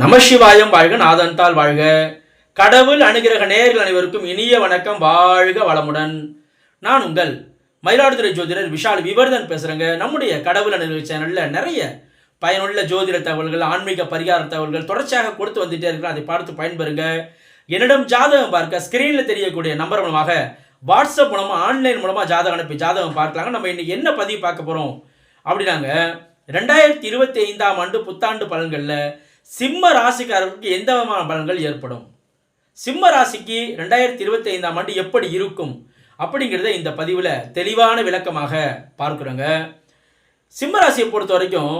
நமசிவாயம் வாழ்க நாதன்தால் வாழ்க. கடவுள் அனுகிரக நேர்கள் அனைவருக்கும் இனிய வணக்கம் வாழ்க வளமுடன். நான் உங்கள் மயிலாடுதுறை ஜோதிடர் விஷால் விவர்தன் பேசுகிறேங்க நம்முடைய கடவுள் அனுகிரக சேனலில் நிறைய பயனுள்ள ஜோதிட தகவல்கள் ஆன்மீக பரிகார தகவல்கள் தொடர்ச்சியாக கொடுத்து வந்துட்டே இருக்கிறோம் அதை பார்த்து பயன்பெறுங்க. என்னிடம் ஜாதகம் பார்க்க ஸ்கிரீனில் தெரியக்கூடிய நம்பர் மூலமாக வாட்ஸ்அப் மூலமாக ஆன்லைன் மூலமாக ஜாதகம் அனுப்பி ஜாதகம் பார்க்கலாங்க. நம்ம இன்னைக்கு என்ன பதிவு பார்க்க போகிறோம் அப்படின்னாங்க ரெண்டாயிரத்தி இருபத்தி ஐந்தாம் ஆண்டு புத்தாண்டு பலன்களில் சிம்ம ராசிக்காரர்களுக்கு எந்த விதமான பலன்கள் ஏற்படும்? சிம்ம ராசிக்கு ரெண்டாயிரத்தி இருபத்தி ஐந்தாம் ஆண்டு எப்படி இருக்கும்? அப்படிங்கிறத இந்த பதிவில் தெளிவான விளக்கமாக பார்க்குறோங்க. சிம்ம ராசியை பொறுத்த வரைக்கும்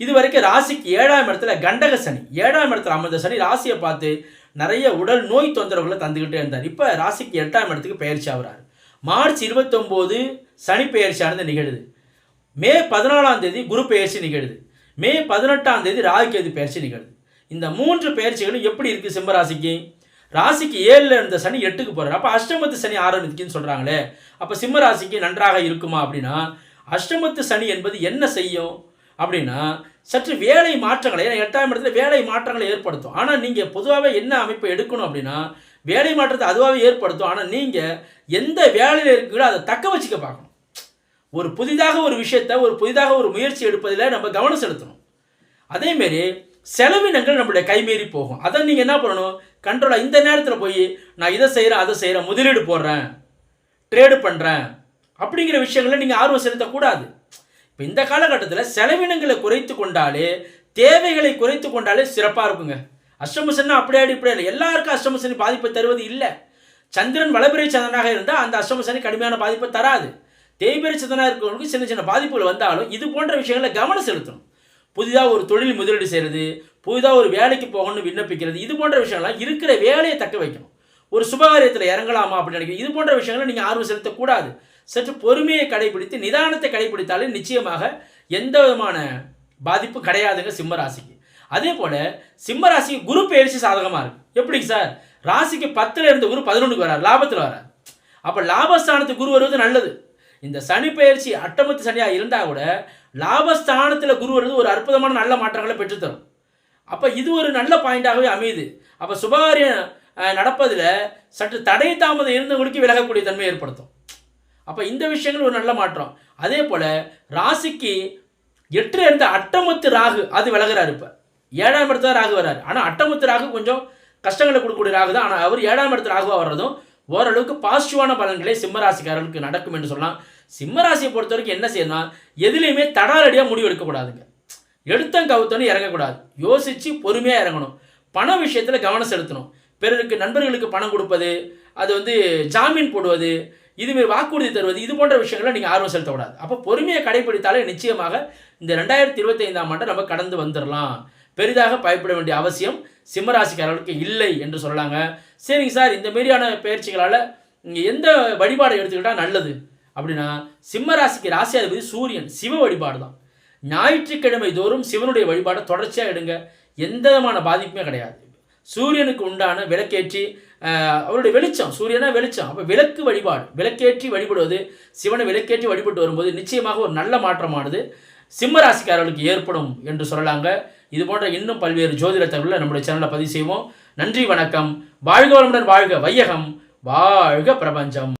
இது வரைக்கும் ராசிக்கு ஏழாம் இடத்துல கண்டக சனி ஏழாம் இடத்துல அமர்ந்த சனி ராசியை பார்த்து நிறைய உடல் நோய் தொந்தரவுகளை தந்துக்கிட்டே இருந்தார். இப்போ ராசிக்கு எட்டாம் இடத்துக்கு பயிற்சி ஆகிறார். மார்ச் இருபத்தொம்போது சனி பயிற்சியானது நிகழுது. மே பதினாலாம் தேதி குரு பெயர்ச்சி நிகழுது. மே பதினெட்டாம் தேதி ராகுகேது பயிற்சி நிகழ்வு. இந்த மூன்று பயிற்சிகளும் எப்படி இருக்குது சிம்மராசிக்கு? ராசிக்கு ஏழில் இருந்த சனி எட்டுக்கு போகிறார் அப்போ அஷ்டமத்து சனி ஆரம்பிக்குன்னு சொல்கிறாங்களே அப்போ சிம்ம ராசிக்கு நன்றாக இருக்குமா அப்படின்னா அஷ்டமத்து சனி என்பது என்ன செய்யும் அப்படின்னா சற்று வேலை மாற்றங்களை ஏன்னா எட்டாம் இடத்துல வேலை மாற்றங்களை ஏற்படுத்தும். ஆனால் நீங்கள் பொதுவாகவே என்ன அமைப்பை எடுக்கணும் அப்படின்னா வேலை மாற்றத்தை அதுவாகவே ஏற்படுத்தும். ஆனால் நீங்கள் எந்த வேலையில் இருக்கீங்களோ அதை தக்க வச்சுக்க பார்க்கணும். ஒரு புதிதாக ஒரு விஷயத்தை ஒரு புதிதாக ஒரு முயற்சி எடுப்பதில் நம்ம கவனம் செலுத்தணும். அதேமாரி செலவினங்கள் நம்மளுடைய கைமீறி போகும். அதை நீங்கள் என்ன பண்ணணும்? கண்ட்ரோலாக இந்த நேரத்தில் போய் நான் இதை செய்கிறேன் அதை செய்கிறேன் முதலீடு போடுறேன் ட்ரேடு பண்ணுறேன் அப்படிங்கிற விஷயங்களில் நீங்கள் ஆர்வம் செலுத்தக்கூடாது. இப்போ இந்த காலகட்டத்தில் செலவினங்களை குறைத்து கொண்டாலே தேவைகளை குறைத்து கொண்டாலே சிறப்பாக இருக்குங்க. அஷ்டமசன்னா அப்படியே இப்படியே இல்லை எல்லாருக்கும் அஷ்டமசனி பாதிப்பை தருவது இல்லை. சந்திரன் வளபிரை சந்திரனாக இருந்தால் அந்த அஷ்டமசனி கடுமையான பாதிப்பை தராது. தேய்பிறை சந்திரனாக இருக்கிறவங்களுக்கு சின்ன சின்ன பாதிப்புகள் வந்தாலும் இது போன்ற விஷயங்களை கவனம் செலுத்தணும். புதிதாக ஒரு தொழில் முதலீடு செய்கிறது புதிதாக ஒரு வேலைக்கு போகணும்னு விண்ணப்பிக்கிறது இது போன்ற விஷயங்கள்லாம் இருக்கிற வேலையை தக்க வைக்கணும். ஒரு சுபகாரியத்தில் இறங்கலாமா அப்படின்னு நினைக்கிறேன் இது போன்ற விஷயங்களை நீங்கள் ஆர்வம் செலுத்தக்கூடாது. சற்று பொறுமையை கடைபிடித்து நிதானத்தை கடைபிடித்தாலே நிச்சயமாக எந்த விதமான பாதிப்பு கிடையாதுங்க சிம்ம ராசிக்கு. அதே போல் சிம்ம ராசிக்கு குரு பயிற்சி சாதகமாக இருக்கு. எப்படிங்க சார்? ராசிக்கு பத்தில் இருந்த குரு பதினொன்றுக்கு வரார் லாபத்தில் வரார். அப்போ லாபஸ்தானத்துக்கு குரு வருவது நல்லது. இந்த சனி பயிற்சி அட்டமத்து சனியாக இருந்தால் கூட லாபஸ்தானத்தில் குரு வருது ஒரு அற்புதமான நல்ல மாற்றங்களை பெற்றுத்தரும். அப்போ இது ஒரு நல்ல பாயிண்டாகவே அமையுது. அப்போ சுபகாரியம் நடப்பதில் சற்று தடை தாமதம் இருந்தவங்களுக்கு விலகக்கூடிய தன்மை ஏற்படுத்தும். அப்போ இந்த விஷயங்கள் ஒரு நல்ல மாற்றம். அதே போல் ராசிக்கு எட்டு இருந்த அட்டமத்து ராகு அது விலகிறார் இப்போ. ஏழாம் இடத்துல ராகு வர்றார் ஆனால் அட்டமத்து ராகு கொஞ்சம் கஷ்டங்களை கொடுக்கக்கூடிய ராகு தான். ஆனால் அவர் ஏழாம் இடத்துல ராகுவாக வர்றதும் ஓரளவுக்கு பாசிட்டிவான பலன்களே சிம்மராசிக்காரர்களுக்கு நடக்கும் என்று சொல்லலாம். சிம்மராசியை பொறுத்த வரைக்கும் என்ன செய்யணும் எதுலேயுமே தடாலடியாக முடிவு எடுக்கக்கூடாதுங்க எடுத்தம் கவுத்தன்னு இறங்கக்கூடாது. யோசித்து பொறுமையாக இறங்கணும். பண விஷயத்தில் கவனம் செலுத்தணும். பிறருக்கு நண்பர்களுக்கு பணம் கொடுப்பது அது வந்து ஜாமீன் போடுவது இதுமாரி வாக்குறுதி தருவது இது போன்ற விஷயங்களை நீங்கள் ஆர்வம் செலுத்தக்கூடாது. அப்போ பொறுமையை கடைபிடித்தாலே நிச்சயமாக இந்த ரெண்டாயிரத்தி இருபத்தைந்தாம் ஆண்டை நம்ம கடந்து வந்துடலாம் பெரிதாக பயப்பட வேண்டிய அவசியம் சிம்மராசிக்காரர்களுக்கு இல்லை என்று சொல்லலாங்க. சரிங்க சார் இந்த மாரியான பயிற்சிகளால் நீங்கள் எந்த வழிபாடை எடுத்துக்கிட்டால் நல்லது? அப்படின்னா சிம்மராசிக்கு ராசியாதிபதி சூரியன் சிவ வழிபாடு தான் ஞாயிற்றுக்கிழமை தோறும் சிவனுடைய வழிபாடை தொடர்ச்சியாக எடுங்க. எந்த விதமான பாதிப்புமே கிடையாது. சூரியனுக்கு உண்டான விளக்கேற்றி அவருடைய வெளிச்சம் சூரியனா வெளிச்சம். அப்போ விளக்கு வழிபாடு விளக்கேற்றி வழிபடுவது சிவனை விளக்கேற்றி வழிபட்டு வரும்போது நிச்சயமாக ஒரு நல்ல மாற்றமானது சிம்ம ராசிக்காரர்களுக்கு ஏற்படும் என்று சொல்லலாங்க. இது போன்ற இன்னும் பல்வேறு ஜோதிட தகவலை நம்முடைய சேனலில் பதிவு செய்வோம். நன்றி வணக்கம். வாழ்க வளமுடன் வாழ்க வையகம். வாழ்க பிரபஞ்சம்.